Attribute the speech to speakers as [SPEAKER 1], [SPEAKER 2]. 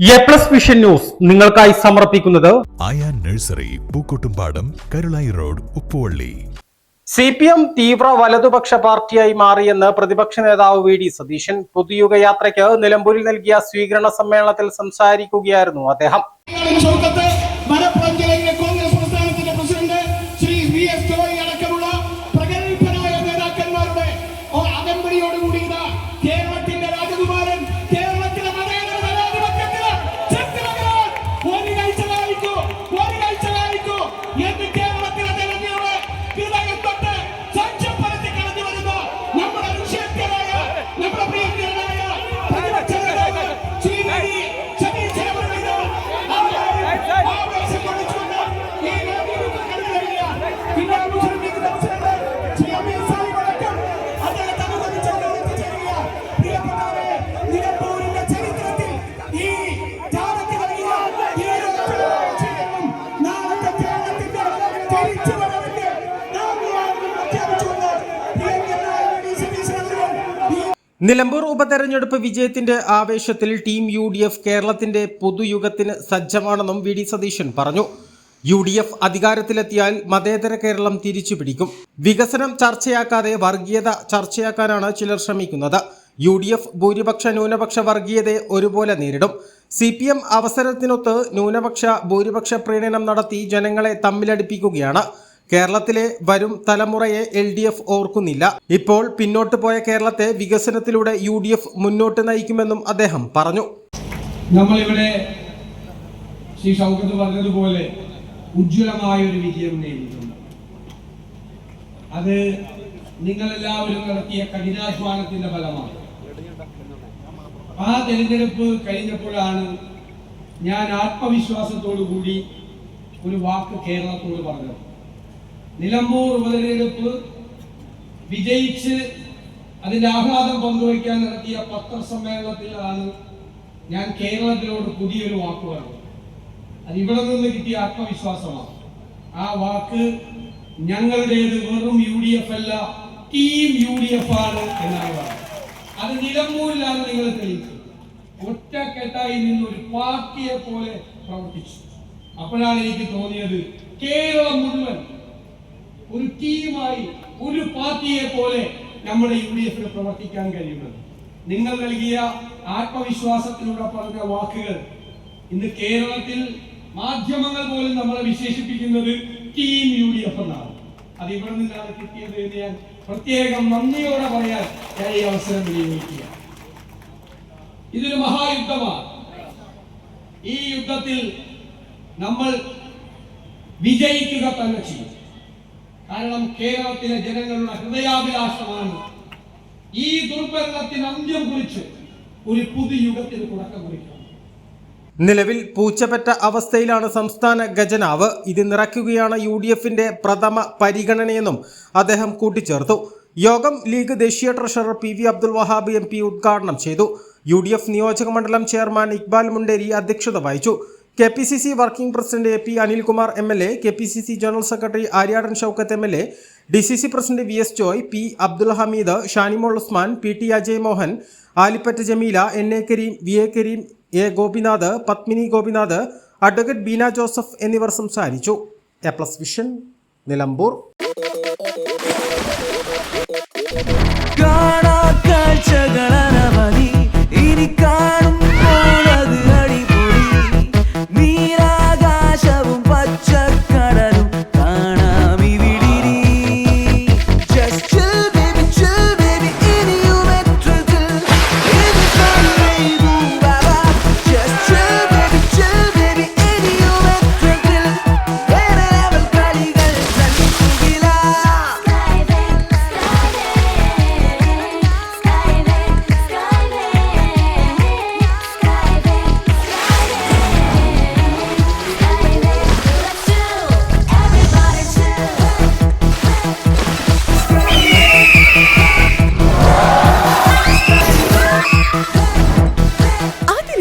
[SPEAKER 1] A plus vision news നിങ്ങൾക്കായി സമർപ്പിക്കുന്നത്
[SPEAKER 2] Ayaan nursery Pookkottumpadam Karulai road Uppuvalli.
[SPEAKER 1] C P M തീവ്ര വലതുപക്ഷ പാർട്ടിയായി മാറിയെന്ന് പ്രതിപക്ഷ നേതാവ് വി ഡി സതീശൻ പുതുയുഗയാത്രയ്ക്ക് നിലമ്പൂരിൽ നൽകിയ സ്വീകരണ സമ്മേളനത്തിൽ സംസാരിക്കുകയായിരുന്നു അദ്ദേഹം. നിലമ്പൂർ ഉപതെരഞ്ഞെടുപ്പ് വിജയത്തിന്റെ ആവേശത്തിൽ ടീം യു ഡി എഫ് കേരളത്തിന്റെ പുതുയുഗത്തിന് സജ്ജമാണെന്നും വി ഡി സതീശൻ പറഞ്ഞു. യു ഡി എഫ് അധികാരത്തിലെത്തിയാൽ മതേതര കേരളം തിരിച്ചു പിടിക്കും വികസനം ചർച്ചയാക്കാതെ വർഗീയത ചർച്ചയാക്കാനാണ് ചിലർ ശ്രമിക്കുന്നത്. യു ഡി എഫ് ഭൂരിപക്ഷ ന്യൂനപക്ഷ വർഗീയതയെ ഒരുപോലെ നേരിടും. സി പി എം അവസരത്തിനൊത്ത് ന്യൂനപക്ഷ ഭൂരിപക്ഷ പ്രീണനം നടത്തി ജനങ്ങളെ തമ്മിലടിപ്പിക്കുകയാണ്. കേരളത്തിലെ വരും തലമുറയെ എൽ ഡി എഫ് ഓർക്കുന്നില്ല. ഇപ്പോൾ പിന്നോട്ട് പോയ കേരളത്തെ വികസനത്തിലൂടെ യു ഡി എഫ് മുന്നോട്ട് നയിക്കുമെന്നും അദ്ദേഹം പറഞ്ഞു.
[SPEAKER 3] നമ്മളിവിടെ ശ്രീ ഷൗക്കത്ത് പറഞ്ഞതുപോലെ ഉജ്ജ്വലമായ ഒരു വിജയം നേടിയിട്ടുണ്ട്. അത് നിങ്ങളെല്ലാവരും നടത്തിയ കഠിനാധ്വാനത്തിന്റെ ഫലമാണ്. ആ തെരഞ്ഞെടുപ്പ് കഴിഞ്ഞപ്പോഴാണ് ഞാൻ ആത്മവിശ്വാസത്തോടു കൂടി ഒരു വാക്ക് കേരളത്തോട് പറഞ്ഞത്. നിലമ്പൂർ ഉപതെരഞ്ഞെടുപ്പ് വിജയിച്ച് അതിന്റെ ആഹ്ലാദം പങ്കുവയ്ക്കാൻ നടത്തിയ പത്രസമ്മേളനത്തിലാണ് ഞാൻ കേരളത്തിനോട് പുതിയൊരു വാക്ക് പറഞ്ഞു അത് ഇവിടെ നിന്ന് കിട്ടിയ ആത്മവിശ്വാസമാണ്. ആ വാക്ക് ഞങ്ങളുടേത് വെറും യു ഡി എഫ് അല്ല ടീം യു ഡി എഫ് ആണ് എന്നാണ് പറഞ്ഞത്. അത് നിലമ്പൂരിലാണ് നിങ്ങൾ തെളിയിച്ചത്. ഒറ്റക്കെട്ടായി നിന്ന് ഒരു പാർട്ടിയെ പോലെ പ്രവർത്തിച്ചു. അപ്പോഴാണ് എനിക്ക് തോന്നിയത് കേരളം മുഴുവൻ ഒരു ടീമായി ഒരു പാർട്ടിയെ പോലെ നമ്മുടെ യു ഡി എഫിന് പ്രവർത്തിക്കാൻ കഴിയുന്നത്. നിങ്ങൾ നൽകിയ ആത്മവിശ്വാസത്തിലൂടെ പറഞ്ഞ വാക്കുകൾ ഇന്ന് കേരളത്തിൽ മാധ്യമങ്ങൾ പോലും നമ്മളെ വിശേഷിപ്പിക്കുന്നത് ടീം യു ഡി എഫ് എന്നാണ്. അത് ഇവിടെ നിന്നാണ് കിട്ടിയത് എന്ന് ഞാൻ പ്രത്യേകം നന്ദിയോടെ പറയാൻ ഞാൻ ഈ അവസരം വിനിയോഗിക്കുക. ഇതൊരു മഹായുദ്ധമാണ്. ഈ യുദ്ധത്തിൽ നമ്മൾ വിജയിക്കുക തന്നെ ചെയ്യും. കാരണം കേരളത്തിലെ ജനങ്ങളുടെ ഹൃദയാഭിലാഷമാണ്. ഈ ദുർഭരണത്തിന് അന്ത്യം കുറിച്ച് ഒരു പുതുയുഗത്തിന് തുടക്കം കുറിക്കണം
[SPEAKER 1] നിലവിൽ പൂച്ചപ്പെട്ട അവസ്ഥയിലാണ് സംസ്ഥാന ഖജനാവ്. ഇത് നിറയ്ക്കുകയാണ് യു ഡി എഫിന്റെ പ്രഥമ പരിഗണനയെന്നും അദ്ദേഹം കൂട്ടിച്ചേർത്തു. യോഗം ലീഗ് ദേശീയ treasurer P V Abdul Wahab M P ഉദ്ഘാടനം ചെയ്തു. യു ഡി എഫ് നിയോജക മണ്ഡലം ചെയർമാൻ ഇക്ബാൽ മുണ്ടേരി അധ്യക്ഷത വഹിച്ചു. K P C C working president A P Anilkumar M L A K P C C general secretary Aryadan Shoukath M L A D C C president V S Joy P Abdul Hameed Shanimol Usman P T Ajay Mohan Alipatta Jameela N A Kareem V A Kareem A Gopinath Padmini Gopinath advocate Beena Joseph എന്നിവർ സംസാരിച്ചു. A plus vision Nilambur.
[SPEAKER 4] കാണാ